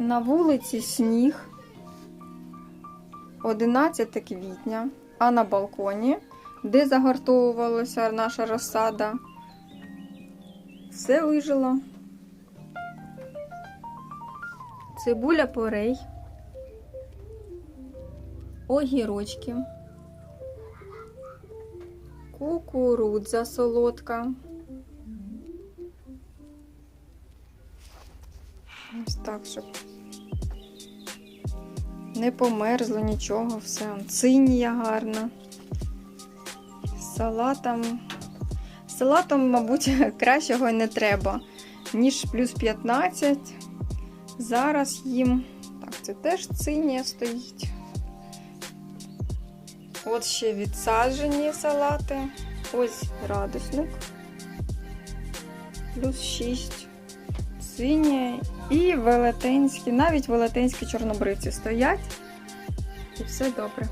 На вулиці сніг 11 квітня, а на балконі, де загортовувалася наша розсада, все вижило. Цибуля порей, огірочки, кукурудза солодка. Ось так, щоб не померзло нічого, все. Он, Цинія гарна. Салатом. Салатом, мабуть, кращого й не треба, ніж плюс 15. Зараз їм. Так, це теж цинія стоїть. От ще відсаджені салати. Ось градусник. Плюс 6. Сині і велетенські, навіть велетенські чорнобривці стоять. І все добре.